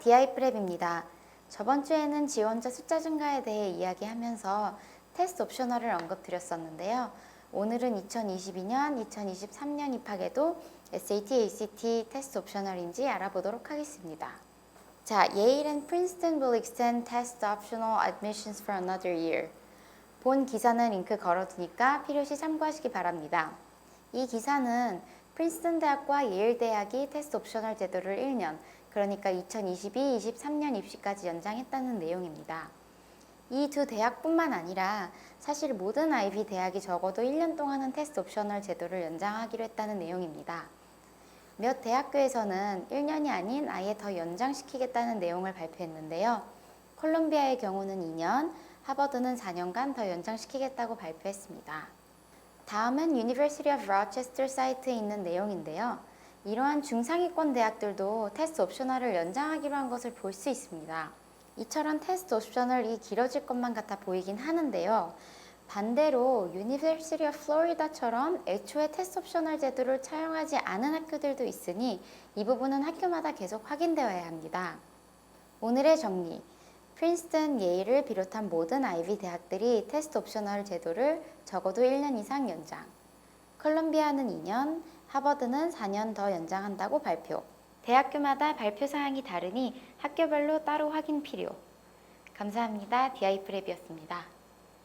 DI프랩입니다. 저번 주에는 지원자 숫자 증가에 대해 이야기하면서 테스트 옵셔널을 언급드렸었는데요. 오늘은 2022년, 2023년 입학에도 SAT, ACT 테스트 옵셔널인지 알아보도록 하겠습니다. 자, Yale and Princeton will extend test optional admissions for another year. 본 기사는 링크 걸어두니까 필요시 참고하시기 바랍니다. 이 기사는 프린스턴 대학과 예일 대학이 테스트 옵셔널 제도를 1년, 그러니까 2022-23년 입시까지 연장했다는 내용입니다. 이 두 대학뿐만 아니라 사실 모든 아이비 대학이 적어도 1년 동안은 테스트 옵셔널 제도를 연장하기로 했다는 내용입니다. 몇 대학교에서는 1년이 아닌 아예 더 연장시키겠다는 내용을 발표했는데요. 콜롬비아의 경우는 2년, 하버드는 4년간 더 연장시키겠다고 발표했습니다. 다음은 University of Rochester 사이트에 있는 내용인데요. 이러한 중상위권 대학들도 테스트 옵셔널을 연장하기로 한 것을 볼 수 있습니다. 이처럼 테스트 옵셔널이 길어질 것만 같아 보이긴 하는데요. 반대로 University of Florida처럼 애초에 테스트 옵셔널 제도를 차용하지 않은 학교들도 있으니 이 부분은 학교마다 계속 확인되어야 합니다. 오늘의 정리. 프린스턴, 예일을 비롯한 모든 아이비 대학들이 테스트 옵셔널 제도를 적어도 1년 이상 연장. 컬럼비아는 2년, 하버드는 4년 더 연장한다고 발표. 대학교마다 발표 사항이 다르니 학교별로 따로 확인 필요. 감사합니다. 디아이프랩이었습니다.